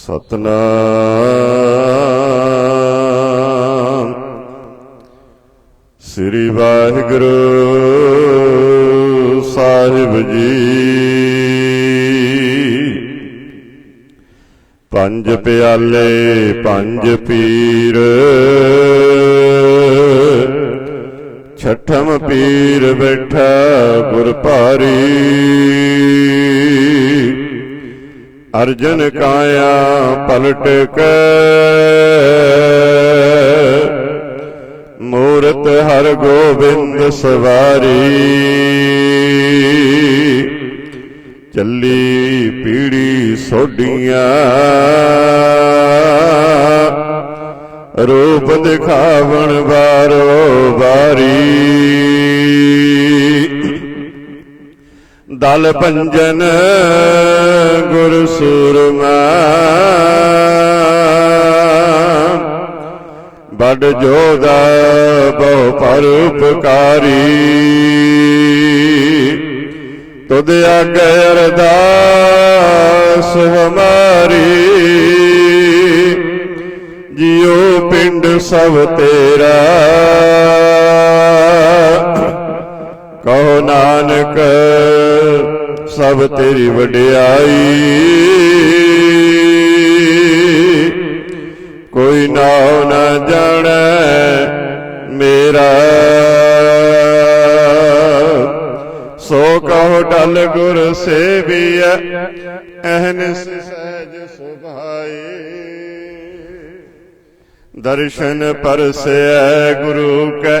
ਸਤਨਾਮ। ਸ੍ਰੀ ਵਾਹਿਗੁਰੂ ਸਾਹਿਬ ਜੀ। ਪੰਜ ਪਿਆਲੇ ਪੰਜ ਪੀਰ। ਛਠਮ ਪੀਰ ਬੈਠਾ ਗੁਰ ਭਾਰੀ ਅਰਜਨ ਕਾਇਆ ਪਲਟ ਕੇ। ਮੂਰਤ ਹਰ ਗੋਬਿੰਦ ਸਵਾਰੀ। ਚੱਲੀ ਪੀੜੀ ਸੋਡੀਆਂ ਰੂਪ ਦਿਖਾਵਣ ਬਾਰੋ ਬਾਰੀ। ਦਲ ਭੰਜਨ ਗੁਰ ਸੂਰਮਾ। ਬੜ ਜੋਦਾ ਬਹੁ ਪਰ ਉਪਕਾਰੀ ਤੁਧ ਆਗੇ ਅਰਦਾਸ ਹਮਾਰੀ। ਜਿਉ ਪਿੰਡ ਸਭ ਤੇਰਾ। ਕਹੋ ਨਾਨਕ ਸਭ ਤੇਰੀ ਵਡਿਆਈ। ਕੋਈ ਨਾਉ ਨਾ ਜਾਣੈ ਮੇਰਾ। ਸੋ ਕਹੋ ਡਲ ਗੁਰ ਸੇਵੀਐ ਅਹਨਿਸ ਸਹਿਜ ਸੁਭਾਈ। ਦਰਸ਼ਨ ਪਰਸੈ ਗੁਰੂ ਕੈ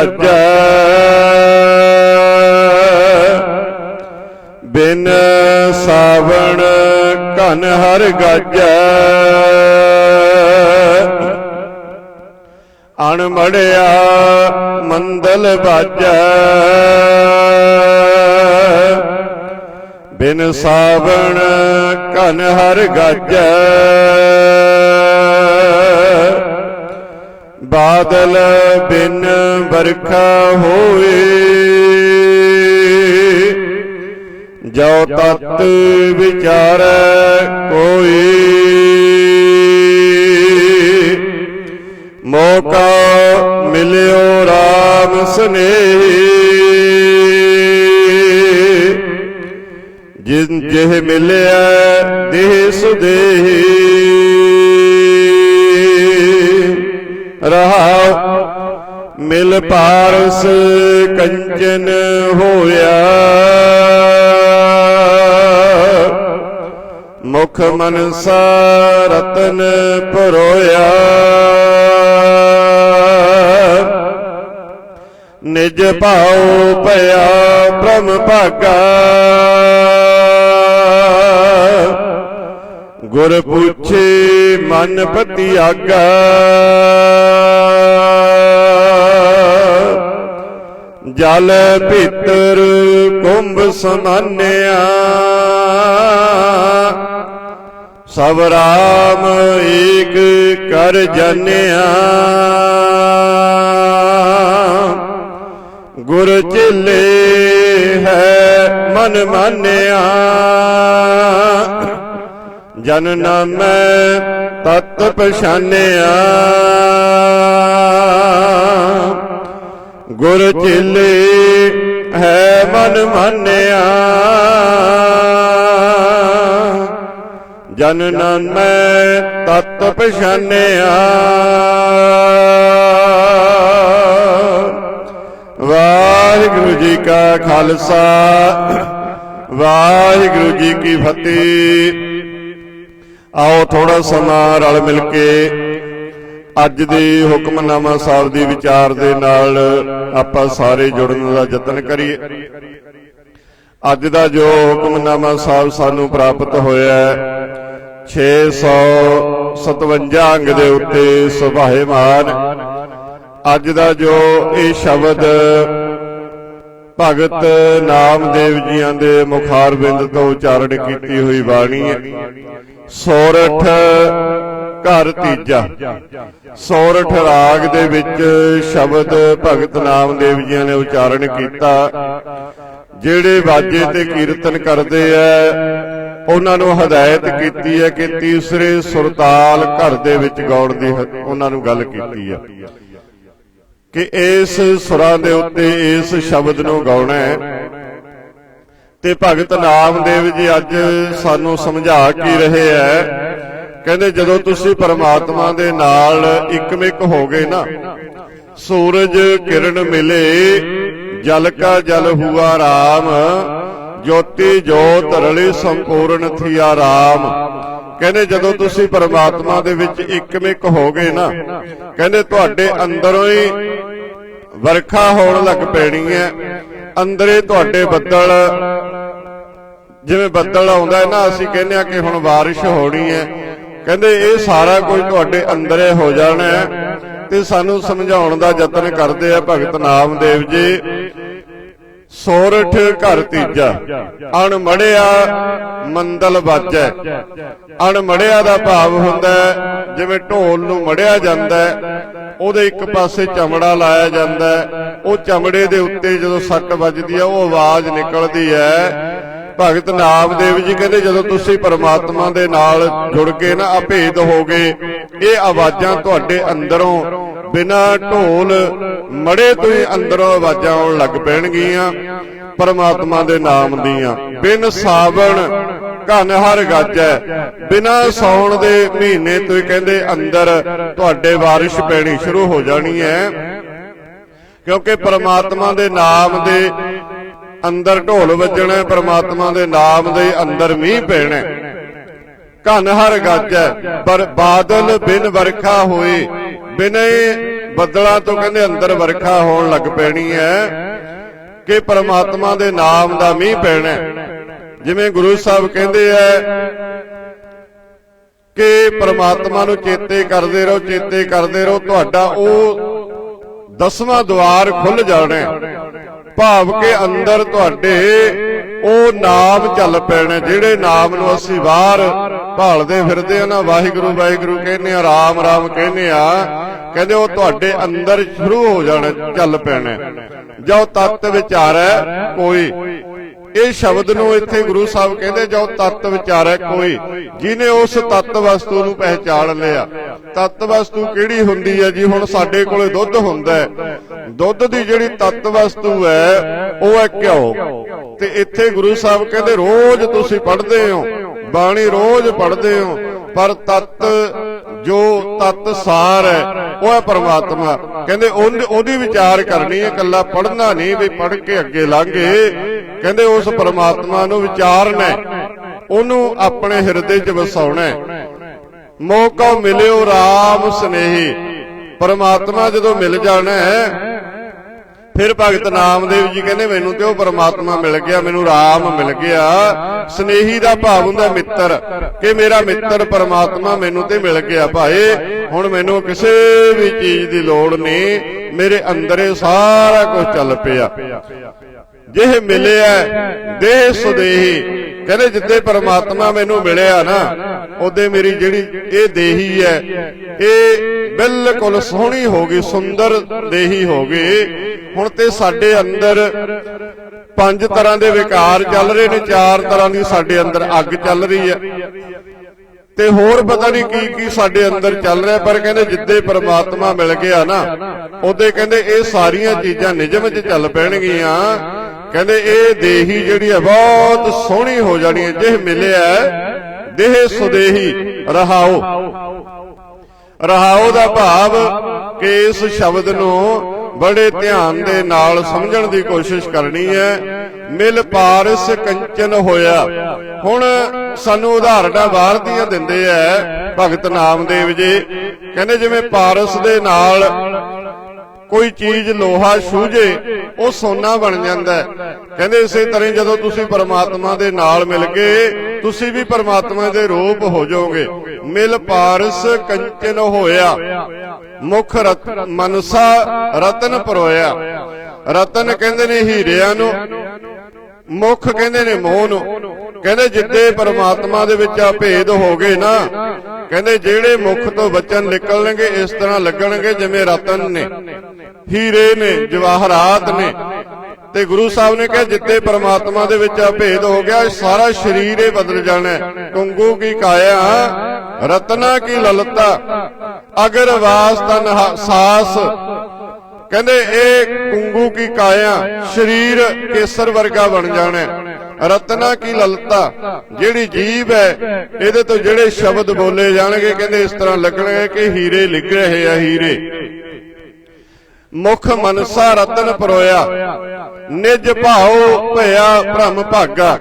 ਮੰਦਲ ਬਿਨ ਸਾਵਣ ਘਨ ਹਰ ਗਾਜੈ। ਅਣਮੜਿਆ ਮੰਦਲ ਬਾਜੈ ਬਿਨ ਸਾਵਣ ਘਨ ਹਰ ਗਾਜੈ। ਬਾਦਲ ਬਿਨ ਵਰਖਾ ਹੋਏ। ਜੋ ਤਤ ਵਿਚਾਰੈ ਕੋਈ ਮੌਕਾ ਮਿਲਿਓ RAM ਸਨੇਹੀ। ਜਿਨ ਜਿਹ ਮਿਲਿਆ ਦੇਹ ਸੁਦੇਹੀ। ਰਹਾ ਮਿਲ ਪਾਰਸ ਕੰਚਨ ਹੋਇਆ। ਮੁਖ ਮਨਸਾ ਰਤਨ ਪਰੋਇਆ। ਨਿਜ ਭਾਉ ਭਇਆ ਬ੍ਰਹਮ ਭਾਗਾ। ਗੁਰ ਪੁੱਛੇ ਮਨ ਪਤੀ ਆਗਾ ਜਲ ਭੀਤਰ ਕੁੰਭ ਸਮਾਨਿਆ। ਸਭ ਰਾਮ ਏਕ ਕਰ ਜਨਿਆ। ਗੁਰ ਚੇਲੇ ਹੈ ਮਨ ਮਾਨਿਆ। ਜਨ ਨਾਮੈ ਤਤ ਪਛਾਨਿਆ। ਗੁਰ ਚੇਲੇ ਹੈ ਮਨ ਮਾਨਿਆ। ਜਨ ਨਾਮੈ ਤਤ ਪਛਾਨਿਆ। ਵਾਹਿਗੁਰੂ ਜੀ ਕਾ ਖਾਲਸਾ, ਵਾਹਿਗੁਰੂ ਜੀ ਕੀ ਫਤਿਹ। ਆਓ ਥੋੜਾ ਸਮਾਂ ਰਲ ਮਿਲ ਕੇ ਅੱਜ ਦੀ ਹੁਕਮਨਾਮਾ ਸਾਹਿਬ ਦੀ ਵਿਚਾਰ ਦੇ ਨਾਲ ਆਪਾਂ ਸਾਰੇ ਜੁੜਨ ਦਾ ਯਤਨ ਕਰੀਏ। ਅੱਜ ਦਾ ਜੋ ਹੁਕਮਨਾਮਾ ਸਾਹਿਬ ਸਾਨੂੰ ਪ੍ਰਾਪਤ ਹੋਇਆ ਹੈ 657 ਅੰਗ ਦੇ ਉੱਤੇ ਸੁਭਾਏਮਾਨ ਅੱਜ ਦਾ ਜੋ ਇਹ ਸ਼ਬਦ ਭਗਤ ਨਾਮਦੇਵ ਜੀਆਂ ਦੇ ਮੁਖਾਰਬਿੰਦ ਤੋਂ ਉਚਾਰਨ ਕੀਤੀ ਹੋਈ ਬਾਣੀ ਹੈ। ਸੋਰਠ ਘਰ ਤੀਜਾ। ਸੋਰਠ ਰਾਗ ਦੇ ਵਿੱਚ ਸ਼ਬਦ ਭਗਤ ਨਾਮਦੇਵ ਜੀਆਂ ਨੇ ਉਚਾਰਨ ਕੀਤਾ। ਜਿਹੜੇ ਬਾਜੇ ਤੇ ਕੀਰਤਨ ਕਰਦੇ ਐ ਉਹਨਾਂ ਨੂੰ ਹਦਾਇਤ ਕੀਤੀ ਹੈ ਕਿ ਤੀਸਰੇ ਸੁਰਤਾਲ ਘਰ ਦੇ ਵਿੱਚ ਗਾਉਣ ਦੀ ਉਹਨਾਂ ਨੂੰ ਗੱਲ ਕੀਤੀ ਹੈ ਕਿ ਇਸ ਸੁਰਾਂ ਦੇ ਉੱਤੇ ਇਸ ਸ਼ਬਦ ਨੂੰ ਗਾਉਣਾ ਹੈ। ਤੇ ਭਗਤ ਨਾਮਦੇਵ ਜੀ ਅੱਜ ਸਾਨੂੰ ਸਮਝਾ ਕੀ ਰਹੇ ਐ। ਕਹਿੰਦੇ ਜਦੋਂ ਤੁਸੀਂ ਪਰਮਾਤਮਾ ਦੇ ਨਾਲ ਇੱਕਮਿਕ ਹੋ ਗਏ ਨਾ, ਸੂਰਜ ਕਿਰਨ ਮਿਲੇ, ਜਲ ਕਾ ਜਲ ਹੁਆ ਰਾਮ, ਜੋਤੀ ਜੋਤ ਰਲੀ ਸੰਪੂਰਨ ਥੀਆ ਰਾਮ। ਕਹਿੰਦੇ ਜਦੋਂ ਤੁਸੀਂ ਪਰਮਾਤਮਾ ਦੇ ਵਿੱਚ ਇੱਕਮਿਕ ਹੋ ਗਏ ਨਾ, ਕਹਿੰਦੇ ਤੁਹਾਡੇ ਅੰਦਰੋਂ ਹੀ ਵਰਖਾ ਹੋਣ ਲੱਗ ਪੈਣੀ ਹੈ ਅੰਦਰੇ ਤੁਹਾਡੇ ਬੱਦਲ ਜਿਵੇਂ ਬੱਦਲ ਆਉਂਦਾ ਹੈ ਨਾ ਅਸੀਂ ਕਹਿੰਦੇ ਆ ਕਿ ਹੁਣ ਬਾਰਿਸ਼ ਹੋਣੀ ਹੈ। ਕਹਿੰਦੇ ਇਹ ਸਾਰਾ ਕੁਝ ਤੁਹਾਡੇ ਅੰਦਰੇ ਹੋ ਜਾਣਾ ਹੈ ਤੇ ਸਾਨੂੰ ਸਮਝਾਉਣ ਦਾ ਯਤਨ ਕਰਦੇ ਆ ਭਗਤ ਨਾਮਦੇਵ ਜੀ। ਸੋਰਠ ਘਰ ਤੀਜਾ। ਅਣ ਮੜਿਆ ਮੰਦਲ ਵਾਜੈ। ਅਣ ਮੜਿਆ ਦਾ ਭਾਵ ਹੁੰਦਾ ਜਿਵੇਂ ਢੋਲ ਨੂੰ ਮੜਿਆ ਜਾਂਦਾ ਉਹਦੇ ਇੱਕ ਪਾਸੇ ਚਮੜਾ ਲਾਇਆ ਜਾਂਦਾ ਉਹ ਚਮੜੇ ਦੇ ਉੱਤੇ ਜਦੋਂ ਸੱਟ ਵੱਜਦੀ ਹੈ ਉਹ ਆਵਾਜ਼ ਨਿਕਲਦੀ ਹੈ। ਭਗਤ ਨਾਮਦੇਵ ਜੀ ਕਹਿੰਦੇ ਜਦੋਂ ਤੁਸੀਂ ਪਰਮਾਤਮਾ ਦੇ ਨਾਲ ਜੁੜ ਕੇ ਨਾ ਅਭੇਦ ਹੋਗੇ ਇਹ ਆਵਾਜ਼ਾਂ ਤੁਹਾਡੇ ਅੰਦਰੋਂ ਬਿਨਾ ਢੋਲ ਮੜੇ ਤੋਂ ਹੀ ਅੰਦਰੋਂ ਆਵਾਜ਼ਾਂ ਆਉਣ ਲੱਗ ਪੈਣਗੀਆਂ, ਪਰਮਾਤਮਾ ਦੇ ਨਾਮ ਦੀਆਂ। ਬਿਨ ਸਾਵਣ ਘਨ ਹਰ ਗਾਜੈ, ਬਿਨਾ ਸੌਣ ਦੇ ਮਹੀਨੇ ਤੋਂ ਹੀ ਕਹਿੰਦੇ ਅੰਦਰ ਤੁਹਾਡੇ ਬਾਰਿਸ਼ ਪੈਣੀ ਸ਼ੁਰੂ ਹੋ ਜਾਣੀ ਹੈ। ਕਿਉਂਕਿ ਪਰਮਾਤਮਾ ਦੇ ਨਾਮ ਦੇ ਅੰਦਰ ਢੋਲ ਵੱਜਣਾ ਪਰਮਾਤਮਾ ਦੇ ਨਾਮ ਦੇ ਅੰਦਰ ਮੀਂਹ ਪੈਣਾ। ਘਨ ਹਰ ਗਾਜੈ ਪਰ ਬਾਦਲ ਬਿਨ ਵਰਖਾ ਹੋਏ ਬਿਨੇ ਬੱਦਲਾਂ ਤੋਂ ਕਹਿੰਦੇ ਅੰਦਰ ਵਰਖਾ ਹੋਣ ਲੱਗ ਪੈਣੀ ਹੈ ਕਿ ਪਰਮਾਤਮਾ ਦੇ ਨਾਮ ਦਾ ਮੀਂਹ ਪੈਣਾ। ਜਿਵੇਂ ਗੁਰੂ ਸਾਹਿਬ ਕਹਿੰਦੇ ਐ ਕਿ ਪਰਮਾਤਮਾ ਨੂੰ ਚੇਤੇ ਕਰਦੇ ਰਹੋ ਚੇਤੇ ਕਰਦੇ ਰਹੋ ਤੁਹਾਡਾ ਉਹ ਦਸਵਾਂ ਦਵਾਰ ਖੁੱਲ ਜਾਣਾ। ਭਾਵ ਕਿ ਅੰਦਰ ਤੁਹਾਡੇ ਉਹ ਨਾਮ ਚੱਲ ਪੈਣੇ ਜਿਹੜੇ ਨਾਮ ਨੂੰ ਅਸੀਂ ਬਾਹਰ ਭਾਲਦੇ ਫਿਰਦੇ ਆ ਨਾ ਵਾਹਿਗੁਰੂ ਵਾਹਿਗੁਰੂ ਕਹਿੰਦੇ ਆ ਰਾਮ ਰਾਮ ਕਹਿੰਦੇ ਆ ਕਹਿੰਦੇ ਉਹ ਤੁਹਾਡੇ ਅੰਦਰ ਸ਼ੁਰੂ ਹੋ ਜਾਣਾ ਚੱਲ ਪੈਣਾ। ਜੋ ਤਤ ਵਿਚਾਰੈ ਕੋਈ। ਇਹ ਸ਼ਬਦ ਨੂੰ ਇੱਥੇ ਗੁਰੂ ਸਾਹਿਬ ਕਹਿੰਦੇ, ਜੋ ਤਤ ਵਿਚਾਰੈ ਕੋਈ ਜਿਨੇ ਉਸ ਤਤ ਵਸਤੂ ਨੂੰ ਪਹਿਚਾਣ ਲਿਆ। ਤਤ ਵਸਤੂ ਕਿਹੜੀ ਹੁੰਦੀ ਹੈ ਜੀ? ਹੁਣ ਸਾਡੇ ਕੋਲੇ ਦੁੱਧ ਹੁੰਦਾ ਹੈ। ਦੁੱਧ ਦੀ ਜਿਹੜੀ ਤਤ ਵਸਤੂ ਹੈ, ਉਹ ਹੈ ਘਿਓ। ਤੇ ਇੱਥੇ ਗੁਰੂ ਸਾਹਿਬ ਕਹਿੰਦੇ, ਰੋਜ਼ ਤੁਸੀਂ ਪੜ੍ਹਦੇ ਹੋ, ਬਾਣੀ ਰੋਜ਼ ਪੜ੍ਹਦੇ ਹੋ, ਪਰ ਤਤ ਜੋ ਤਤ ਸਾਰ ਹੈ, ਉਹ ਹੈ ਪਰਮਾਤਮਾ। ਕਹਿੰਦੇ ਉਹਦੀ ਵਿਚਾਰ ਕਰਨੀ ਹੈ ਕੱਲਾ ਪੜ੍ਹਨਾ ਨਹੀਂ, ਵੀ ਪੜ੍ਹ ਕੇ ਅੱਗੇ ਲਾਂਗੇ ਕਹਿੰਦੇ ਉਸ ਪਰਮਾਤਮਾ ਨੂੰ ਵਿਚਾਰਨਾ ਉਹਨੂੰ ਆਪਣੇ ਹਿਰਦੇ 'ਚ ਵਸਾਉਣਾ ਹੈ। ਮੌਕਾ ਮਿਲਿਓ RAM ਸਨੇਹੀ। ਪਰਮਾਤਮਾ ਜਦੋਂ ਮਿਲ ਜਾਣਾ ਹੈ ਫਿਰ ਭਗਤ ਨਾਮਦੇਵ ਜੀ ਕਹਿੰਦੇ ਮੈਨੂੰ ਤੇ ਉਹ ਪਰਮਾਤਮਾ ਮਿਲ ਗਿਆ ਮੈਨੂੰ ਰਾਮ ਮਿਲ ਗਿਆ। ਸਨੇਹੀ ਦਾ ਭਾਵ ਹੁੰਦਾ ਮਿੱਤਰ ਕਿ ਮੇਰਾ ਮਿੱਤਰ ਪਰਮਾਤਮਾ ਮੈਨੂੰ ਤੇ ਮਿਲ ਗਿਆ ਭਾਏ। ਹੁਣ ਮੈਨੂੰ ਕਿਸੇ ਵੀ ਚੀਜ਼ ਦੀ ਲੋੜ ਨਹੀਂ ਮੇਰੇ ਅੰਦਰੇ ਸਾਰਾ ਕੁਝ ਚੱਲ ਪਿਆ। ਜਿਹ ਮਿਲਿਆ ਦੇਹ ਸੁਦੇਹੀ। ਕਹਿੰਦੇ ਜਿੱਦੇ ਪਰਮਾਤਮਾ ਮੈਨੂੰ ਮਿਲਿਆ ਨਾ ਉਹਦੇ ਮੇਰੀ ਜਿਹੜੀ ਇਹ ਦੇਹੀ ਹੈ ਇਹ ਬਿਲਕੁਲ ਸੋਹਣੀ ਹੋ ਗਈ ਸੁੰਦਰ ਦੇਹੀ ਹੋ ਗਈ। ਹੁਣ ਤੇ ਸਾਡੇ ਅੰਦਰ ਪੰਜ ਤਰ੍ਹਾਂ ਦੇ ਵਿਕਾਰ ਚੱਲ ਰਹੇ ਨੇ ਚਾਰ ਤਰ੍ਹਾਂ ਦੀ ਸਾਡੇ ਅੰਦਰ ਅੱਗ ਚੱਲ ਰਹੀ ਹੈ। ਤੇ ਹੋਰ ਪਤਾ ਨਹੀਂ ਕੀ ਕੀ ਸਾਡੇ ਅੰਦਰ ਚੱਲ ਰਿਹਾ ਪਰ ਕਹਿੰਦੇ ਜਿੱਦੇ ਪਰਮਾਤਮਾ ਮਿਲ ਗਿਆ ਨਾ ਉਹਦੇ ਕਹਿੰਦੇ ਇਹ ਸਾਰੀਆਂ ਚੀਜ਼ਾਂ ਨਿਜਮ 'ਚ ਚੱਲ ਪੈਣਗੀਆਂ। ਕਹਿੰਦੇ ਇਹ ਦੇਹੀ ਜਿਹੜੀ ਹੈ ਬਹੁਤ ਸੋਹਣੀ ਹੋ ਜਾਣੀ ਹੈ। ਜਿਹ ਮਿਲਿਆ ਦੇਹ ਸੁਦੇਹੀ, ਰਹਾਓ। ਰਹਾਓ ਦਾ ਭਾਵ ਕਿ ਇਸ ਸ਼ਬਦ ਨੂੰ ਬੜੇ ਧਿਆਨ ਦੇ ਨਾਲ ਸਮਝਣ ਦੀ ਕੋਸ਼ਿਸ਼ ਕਰਨੀ ਹੈ। ਮਿਲ ਪਾਰਸ ਕੰਚਨ ਹੋਇਆ। ਹੁਣ ਸਾਨੂੰ ਉਦਾਹਰਨਾਂ ਬਾਹਰ ਦੀਆਂ ਦਿੰਦੇ ਐ ਭਗਤ ਨਾਮਦੇਵ ਜੀ, ਕਹਿੰਦੇ ਜਿਵੇਂ ਪਾਰਸ ਦੇ ਨਾਲ ਕੋਈ ਚੀਜ਼ ਲੋਹਾ ਛੂਝੇ, ਉਹ ਸੋਨਾ ਬਣ ਜਾਂਦਾ ਹੈ। ਕਹਿੰਦੇ ਇਸੇ ਤਰ੍ਹਾਂ ਜਦੋਂ ਤੁਸੀਂ ਪਰਮਾਤਮਾ ਦੇ ਨਾਲ ਮਿਲ ਕੇ ਤੁਸੀਂ ਵੀ ਪਰਮਾਤਮਾ ਦੇ ਰੂਪ ਹੋ ਜਾਓਗੇ ਮਿਲ ਪਾਰਸ ਕੰਚਨ ਹੋਇਆ, ਮੁਖ ਰਤ, ਮਨਸਾ ਰਤਨ ਪਰੋਇਆ ਰਤਨ ਕਹਿੰਦੇ ਨੇ ਹੀਰਿਆਂ ਨੂੰ ਮੁੱਖ ਕਹਿੰਦੇ ਨੇ ਮੋਹ ਨੂੰ। ਕਹਿੰਦੇ ਜਿੱਦੇ ਪਰਮਾਤਮਾ ਦੇ ਵਿੱਚ ਆ ਭੇਦ ਹੋ ਗਏ ਨਾ, ਕਹਿੰਦੇ ਜਿਹੜੇ ਮੁਖ ਤੋਂ ਬਚਨ ਨਿਕਲਣਗੇ, ਇਸ ਤਰ੍ਹਾਂ ਲੱਗਣਗੇ ਜਿਵੇਂ ਰਤਨ ਨੇ, ਹੀਰੇ ਨੇ, ਜਵਾਹਰਾਤ ਨੇ। ਤੇ ਗੁਰੂ ਸਾਹਿਬ ਨੇ ਕਿਹਾ ਜਿੱਤੇ ਪਰਮਾਤਮਾ ਦੇ ਵਿੱਚ ਆ ਭੇਦ ਹੋ ਗਿਆ, ਸਾਰਾ ਸਰੀਰ ਹੀ ਬਦਲ ਜਾਣਾ ਹੈ। ਕੁੰਗੂ ਕੀ ਕਾਇਆ? ਰਤਨਾ ਕੀ ਲਲਤਾ? ਅਗਰ ਵਾਸ ਤਨ ਹ- ਸਾਸ। ਕਹਿੰਦੇ ਇਹ ਕੁੰਗੂ ਕੀ ਕਾਇਆ? ਸਰੀਰ ਕੇਸਰ ਵਰਗਾ ਬਣ ਜਾਣਾ। ਰਤਨਾ ਕੀ ਲਲਤਾ? ਜਿਹੜੀ ਜੀਬ ਹੈ, ਇਹਦੇ ਤੋਂ ਜਿਹੜੇ ਸ਼ਬਦ ਬੋਲੇ ਜਾਣਗੇ, ਕਹਿੰਦੇ ਇਸ ਤਰ੍ਹਾਂ ਲੱਗਣਗੇ ਕਿ ਹੀਰੇ ਲਿਖ ਰਹੇ ਆ ਹੀਰੇ। ਮੁਖ ਮਨਸਾ ਰਤਨ ਪਰੋਇਆ। ਨਿਜ ਭਾਉ ਭਇਆ ਭ੍ਰਮ ਭਾਗਾ।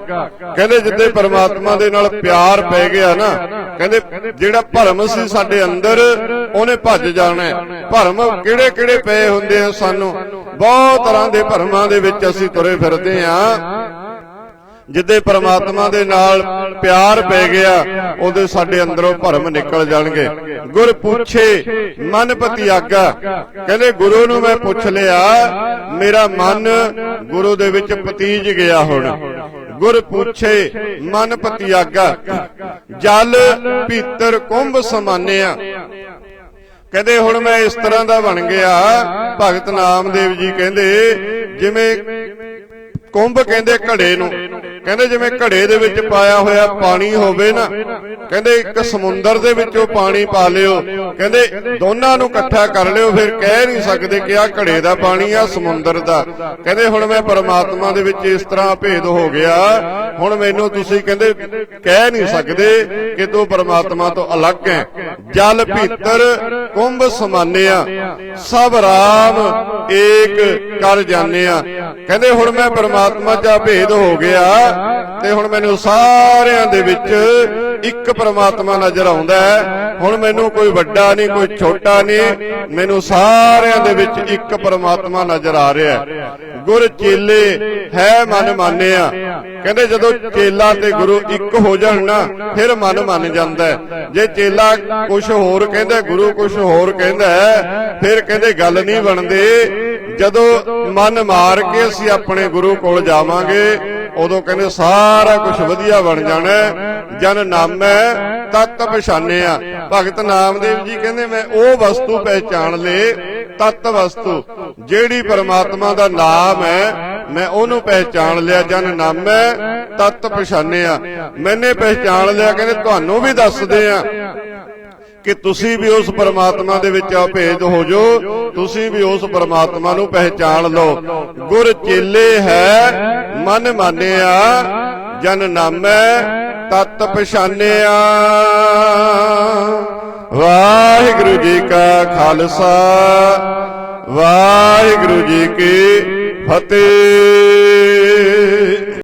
ਕਹਿੰਦੇ ਜਿੱਦੇ ਪਰਮਾਤਮਾ ਦੇ ਨਾਲ ਪਿਆਰ ਪੈ ਗਿਆ ਨਾ, ਕਹਿੰਦੇ ਜਿਹੜਾ ਭਰਮ ਸੀ ਸਾਡੇ ਅੰਦਰ, ਉਹਨੇ ਭੱਜ ਜਾਣਾ ਭਰਮ ਕਿਹੜੇ ਕਿਹੜੇ ਪਏ ਹੁੰਦੇ ਆ ਸਾਨੂੰ? ਬਹੁਤ ਤਰ੍ਹਾਂ ਦੇ ਭਰਮਾਂ ਦੇ ਵਿੱਚ ਅਸੀਂ ਤੁਰੇ ਫਿਰਦੇ ਆ ਜਿੱਦੇ ਪ੍ਰਮਾਤਮਾ ਦੇ ਨਾਲ ਪਿਆਰ ਪੈ ਗਿਆ, ਉਹਦੇ ਸਾਡੇ ਅੰਦਰੋਂ ਭਰਮ ਨਿਕਲ ਜਾਣਗੇ। ਗੁਰ ਪੁੱਛੇ, ਮਨ ਪਤਿਆਗਾ ਕਹਿੰਦੇ, ਗੁਰੂ ਨੂੰ ਮੈਂ ਪੁੱਛ ਲਿਆ, ਮੇਰਾ ਮਨ ਗੁਰੂ ਦੇ ਵਿੱਚ ਪਤੀਜ ਗਿਆ ਹੁਣ। ਗੁਰ ਪੁੱਛੇ, ਮਨ ਪਤਿਆਗਾ ਜਲ ਭੀਤਰ ਕੁੰਭ ਸਮਾਨਿਆ। ਕਹਿੰਦੇ, ਹੁਣ ਮੈਂ ਇਸ ਤਰ੍ਹਾਂ ਦਾ ਬਣ ਗਿਆ। ਭਗਤ ਨਾਮਦੇਵ ਜੀ ਕਹਿੰਦੇ, ਜਿਵੇਂ ਕੁੰਭ ਕਹਿੰਦੇ ਘੜੇ ਨੂੰ। ਕਹਿੰਦੇ ਜਿਵੇਂ ਘੜੇ ਦੇ ਵਿੱਚ ਪਾਇਆ ਹੋਇਆ ਪਾਣੀ ਹੋਵੇ ਨਾ, ਕਹਿੰਦੇ ਇੱਕ ਸਮੁੰਦਰ ਦੇ ਵਿੱਚੋਂ ਪਾਣੀ ਪਾ ਲਿਓ। ਕਹਿੰਦੇ ਦੋਨਾਂ ਨੂੰ ਇਕੱਠਾ ਕਰ ਲਿਓ, ਫਿਰ ਕਹਿ ਨਹੀਂ ਸਕਦੇ ਕਿ ਆ ਘੜੇ ਦਾ ਪਾਣੀ ਆ ਸਮੁੰਦਰ ਦਾ। ਕਹਿੰਦੇ ਹੁਣ ਮੈਂ ਪਰਮਾਤਮਾ ਦੇ ਵਿੱਚ ਇਸ ਤਰ੍ਹਾਂ ਭੇਦ ਹੋ ਗਿਆ। ਹੁਣ ਮੈਨੂੰ ਤੁਸੀਂ ਕਹਿੰਦੇ ਕਹਿ ਨਹੀਂ ਸਕਦੇ ਕਿ ਤੂੰ ਪਰਮਾਤਮਾ ਤੋਂ ਅਲੱਗ ਹੈ। ਜਲ ਭੀਤਰ ਕੁੰਭ ਸਮਾਨਿਆ, ਸਭ ਰਾਮ ਏਕ ਕਰ ਜਾਣਿਆ ਕਹਿੰਦੇ ਹੁਣ ਮੈਂ ਪਰਮਾਤਮਾ 'ਚ ਭੇਦ ਹੋ ਗਿਆ? ਤੇ ਹੁਣ ਮੈਨੂੰ ਸਾਰਿਆਂ ਦੇ ਵਿੱਚ ਇੱਕ ਪਰਮਾਤਮਾ ਨਜ਼ਰ ਆਉਂਦਾ ਹੈ। ਹੁਣ ਮੈਨੂੰ ਕੋਈ ਵੱਡਾ ਨਹੀਂ ਕੋਈ ਛੋਟਾ ਨਹੀਂ ਮੈਨੂੰ ਸਾਰਿਆਂ ਦੇ ਵਿੱਚ ਇੱਕ ਪਰਮਾਤਮਾ ਨਜ਼ਰ ਆ ਰਿਹਾ ਹੈ। ਗੁਰ ਚੇਲੇ ਹੈ ਮਨ ਮਾਨਿਆ। ਕਹਿੰਦੇ ਜਦੋਂ ਚੇਲਾ ਤੇ ਗੁਰੂ ਇੱਕ ਹੋ ਜਾਣ ਨਾ ਫਿਰ ਮਨ ਮੰਨ ਜਾਂਦਾ ਜੇ ਚੇਲਾ ਕੁਝ ਹੋਰ ਕਹਿੰਦਾ ਗੁਰੂ ਕੁਝ ਹੋਰ ਕਹਿੰਦਾ ਹੈ, ਫਿਰ ਕਹਿੰਦੇ ਗੱਲ ਨਹੀਂ ਬਣਦੀ। ਜਦੋਂ ਮਨ ਮਾਰ ਕੇ ਅਸੀਂ ਆਪਣੇ ਗੁਰੂ ਕੋਲ ਜਾਵਾਂਗੇ ਉਦੋਂ ਕਹਿੰਦੇ ਸਾਰਾ ਕੁਝ ਵਧੀਆ ਬਣ ਜਾਣਾ। ਜਨ ਨਾਮੈ ਤਤ ਪਛਾਨਿਆ। ਭਗਤ ਨਾਮਦੇਵ ਜੀ ਕਹਿੰਦੇ ਮੈਂ ਉਹ ਵਸਤੂ ਪਹਿਚਾਨ ਲੇ ਤਤ ਵਸਤੂ ਜਿਹੜੀ ਪਰਮਾਤਮਾ ਦਾ ਨਾਮ ਹੈ ਮੈਂ ਉਹਨੂੰ ਪਹਿਚਾਣ ਲਿਆ, ਜਨ ਨਾਮੈ ਤਤ ਪਛਾਨਿਆ ਮੈਨੇ ਪਹਿਚਾਣ ਲਿਆ, ਕਹਿੰਦੇ ਤੁਹਾਨੂੰ ਵੀ ਦੱਸਦੇ ਆ ਕਿ ਤੁਸੀਂ ਵੀ ਉਸ ਪਰਮਾਤਮਾ ਦੇ ਵਿੱਚ ਅਭੇਦ ਹੋ ਜੋ। ਤੁਸੀਂ ਵੀ ਉਸ ਪਰਮਾਤਮਾ ਨੂੰ ਪਹਿਚਾਣ ਲਓ। ਗੁਰ ਚੇਲੇ ਹੈ, ਮਨ ਮਾਨਿਆ, ਜਨ ਨਾਮੈ ਤਤ ਪਛਾਨਿਆ ਵਾਹਿਗੁਰੂ ਜੀ ਕਾ ਖਾਲਸਾ, ਵਾਹਿਗੁਰੂ ਜੀ ਕੀ ਫਤਿਹ।